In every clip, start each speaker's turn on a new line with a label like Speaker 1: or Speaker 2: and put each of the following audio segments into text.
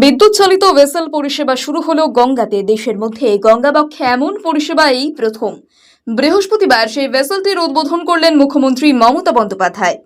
Speaker 1: বিদ্যুৎ চালিত ভেসেল পরিষেবা শুরু হলো গঙ্গাতে। দেশের মধ্যে গঙ্গাবক্ষে এমন পরিষেবা এই প্রথম। বৃহস্পতিবার সেই ভেসেলটির উদ্বোধন করলেন মুখ্যমন্ত্রী মমতা বন্দ্যোপাধ্যায়।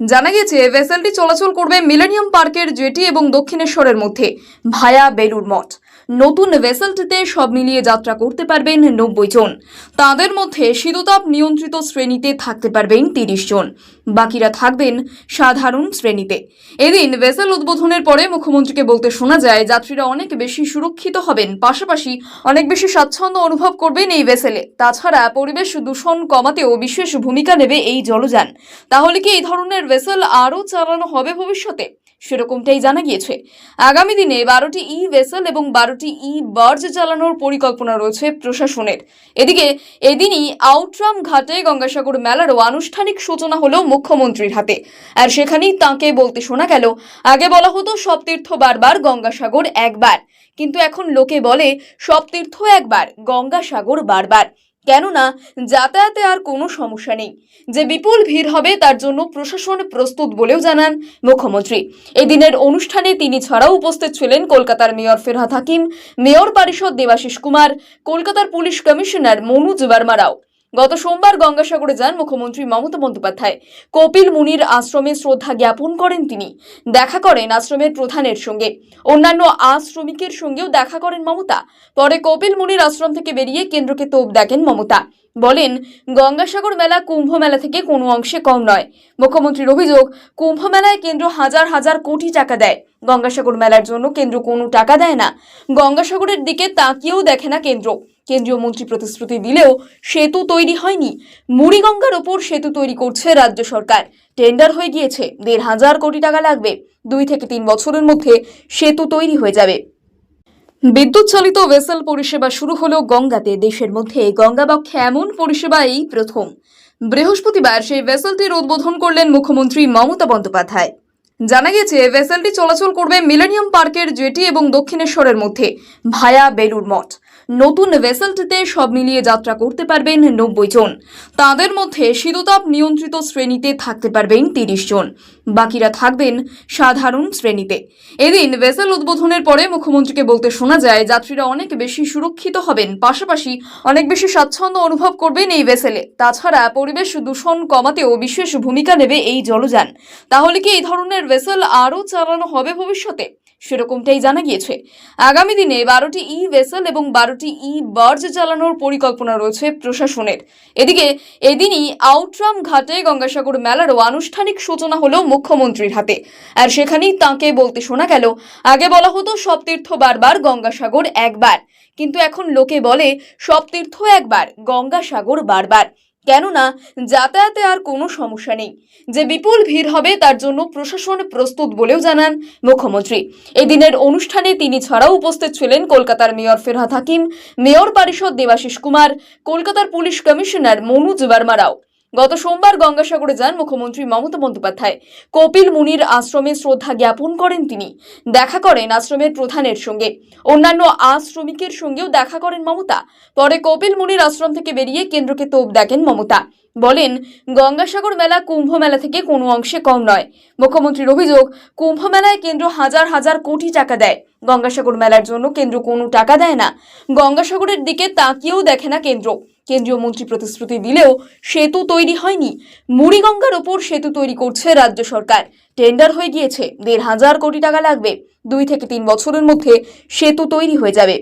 Speaker 1: জানা গেছে ভেসেলটি চলাচল করবে মিলেনিয়াম পার্কের জেটি এবং দক্ষিণেশ্বরের মধ্যে, ভায়া বেলুর মঠ। নতুন ভেসেলটিতে সব মিলিয়ে যাত্রা করতে পারবেন নব্বই জন। তাদের মধ্যে শীততাপ নিয়ন্ত্রিত শ্রেণীতে থাকতে পারবেন তিরিশ জন। বাকিরা থাকবেন সাধারণ শ্রেণীতে। এদিন ভেসেল উদ্বোধনের পরে মুখ্যমন্ত্রীকে বলতে শোনা যায়, যাত্রীরা অনেক বেশি সুরক্ষিত হবেন। পাশাপাশি অনেক বেশি স্বাচ্ছন্দ্য অনুভব করবেন এই ভেসেলে তাছাড়া পরিবেশ দূষণ কমাতেও বিশেষ ভূমিকা নেবে এই জলযান। তাহলে কি এই ধরনের ভেসেল আরও চালানো হবে ভবিষ্যতে? সেরকমটাই জানা গিয়েছে। আগামী দিনে বারোটি ই ভেসেল এবং বারোটি ই বার্জ চালানোর পরিকল্পনা রয়েছে প্রশাসনের। এদিকে, এদিনই আউটরাম ঘাটে গঙ্গাসাগর মেলারও আনুষ্ঠানিক সূচনা হলো মুখ্যমন্ত্রীর হাতে। আর সেখানেই তাঁকে বলতে শোনা গেল, আগে বলা হতো সব তীর্থ বারবার গঙ্গাসাগর একবার। কিন্তু এখন লোকে বলে সব তীর্থ একবার, গঙ্গাসাগর বারবার। কেননা যাতায়াতে আর কোনো সমস্যা নেই। যে বিপুল ভিড় হবে তার জন্য প্রশাসন প্রস্তুত বলেও জানান মুখ্যমন্ত্রী। এদিনের দিনের অনুষ্ঠানে তিনি ছাড়াও উপস্থিত ছিলেন কলকাতার মেয়র ফেরহাদ হাকিম, মেয়র পরিষদ দেবাশিস কুমার, কলকাতার পুলিশ কমিশনার মনোজ বর্মা রাও। গত সোমবার গঙ্গাসাগরে যান মুখ্যমন্ত্রী মমতা বন্দ্যোপাধ্যায়। কপিল মুনির আশ্রমে শ্রদ্ধা জ্ঞাপন করেন তিনি। দেখা করেন আশ্রমের প্রধানের সঙ্গে। অন্যান্য আশ্রমিকের সঙ্গেও দেখা করেন মমতা। পরে কপিল মুনির আশ্রম থেকে বেরিয়ে কেন্দ্রকে তোপ দেখেন মমতা। বলেন, গঙ্গাসাগর মেলা কুম্ভ মেলা থেকে কোনো অংশে কম নয়। মুখ্যমন্ত্রীর অভিযোগ, কুম্ভ মেলায় কেন্দ্র হাজার হাজার কোটি টাকা দেয়। গঙ্গাসাগর মেলার জন্য কেন্দ্র কোনো টাকা দেয় না। গঙ্গাসাগরের দিকে তাকিয়েও দেখে না কেন্দ্র। কেন্দ্রীয় মন্ত্রী প্রতিশ্রুতি দিলেও সেতু তৈরি হয়নি। মুড়িগঙ্গার ওপর সেতু তৈরি করছে রাজ্য সরকার। টেন্ডার হয়ে গিয়েছে, দেড় হাজার কোটি টাকা লাগবে। দুই থেকে তিন বছরের মধ্যে সেতু তৈরি হয়ে যাবে। বিদ্যুৎ চালিত ভেসেল পরিষেবা শুরু হলো গঙ্গাতে দেশের মধ্যে গঙ্গাবক্ষে এমন পরিষেবা এই প্রথম। বৃহস্পতিবার সেই ভেসেলটির উদ্বোধন করলেন মুখ্যমন্ত্রী মমতা বন্দ্যোপাধ্যায়। জানা গেছে ভেসেলটি চলাচল করবে মিলেনিয়াম পার্কের জেটি এবং দক্ষিণেশ্বরের মধ্যে ভায়া বেলুর মঠ। নতুন ভেসেলটিতে সব মিলিয়ে যাত্রা করতে পারবেন নব্বই জন। তাদের মধ্যে শীততাপ নিয়ন্ত্রিত শ্রেণীতে থাকতে পারবেন তিরিশ জন। বাকিরা থাকবেন সাধারণ শ্রেণীতে। এদিন ভেসেল উদ্বোধনের পরে মুখ্যমন্ত্রীকে বলতে শোনা যায়, যাত্রীরা অনেক বেশি সুরক্ষিত হবেন। পাশাপাশি অনেক বেশি স্বাচ্ছন্দ্য অনুভব করবেন এই ভেসেলে। তাছাড়া পরিবেশ দূষণ কমাতেও বিশেষ ভূমিকা নেবে এই জলযান। তাহলে কি এই ধরনের ভেসেল আরও চালানো হবে ভবিষ্যতে? সেরকমটাই জানা গিয়েছে। আগামী দিনে বারোটি ই ভেসেল এবং বারোটি ই বার্জ চালানোর পরিকল্পনা রয়েছে প্রশাসনের। এদিকে, এদিনই আউটরাম ঘাটে গঙ্গাসাগর মেলারও আনুষ্ঠানিক সূচনা হলো মুখ্যমন্ত্রীর হাতে। আর সেখানেই তাঁকে বলতে শোনা গেল, আগে বলা হতো সব তীর্থ বারবার গঙ্গাসাগর একবার। কিন্তু এখন লোকে বলে সব তীর্থ একবার, গঙ্গাসাগর বারবার। কেননা যাতায়াতে আর কোনো সমস্যা নেই। যে বিপুল ভিড় হবে তার জন্য প্রশাসন প্রস্তুত বলেও জানান মুখ্যমন্ত্রী। এদিনের দিনের অনুষ্ঠানে তিনি ছাড়াও উপস্থিত ছিলেন কলকাতার মেয়র ফেরহাদ হাকিম, মেয়র পরিষদ দেবাশিস কুমার, কলকাতার পুলিশ কমিশনার মনোজ বর্মা রাও। গত সোমবার গঙ্গাসাগরে যান মুখ্যমন্ত্রী মমতা বন্দ্যোপাধ্যায়। কপিল মুনির আশ্রমে শ্রদ্ধা জ্ঞাপন করেন তিনি। দেখা করেন আশ্রমের প্রধানের সঙ্গে। অন্যান্য আশ্রমিকের সঙ্গেও দেখা করেন মমতা। পরে কপিল মুনির আশ্রম থেকে বেরিয়ে কেন্দ্রকে তোপ দেখেন মমতা। বলেন, গঙ্গাসাগর মেলা কুম্ভ মেলা থেকে কোনো অংশে কম নয়। মুখ্যমন্ত্রীর অভিযোগ, কুম্ভ মেলায় কেন্দ্র হাজার হাজার কোটি টাকা দেয়। গঙ্গাসাগর মেলার জন্য কেন্দ্র কোনো টাকা দেয় না। গঙ্গাসাগরের দিকে তাকিয়েও দেখে না কেন্দ্র। কেন্দ্রীয় মন্ত্রী প্রতিশ্রুতি দিলেও সেতু তৈরি হয়নি। মুড়িগঙ্গার ওপর সেতু তৈরি করছে রাজ্য সরকার। টেন্ডার হয়ে গিয়েছে, দেড় হাজার কোটি টাকা লাগবে। দুই থেকে তিন বছরের মধ্যে সেতু তৈরি হয়ে যাবে।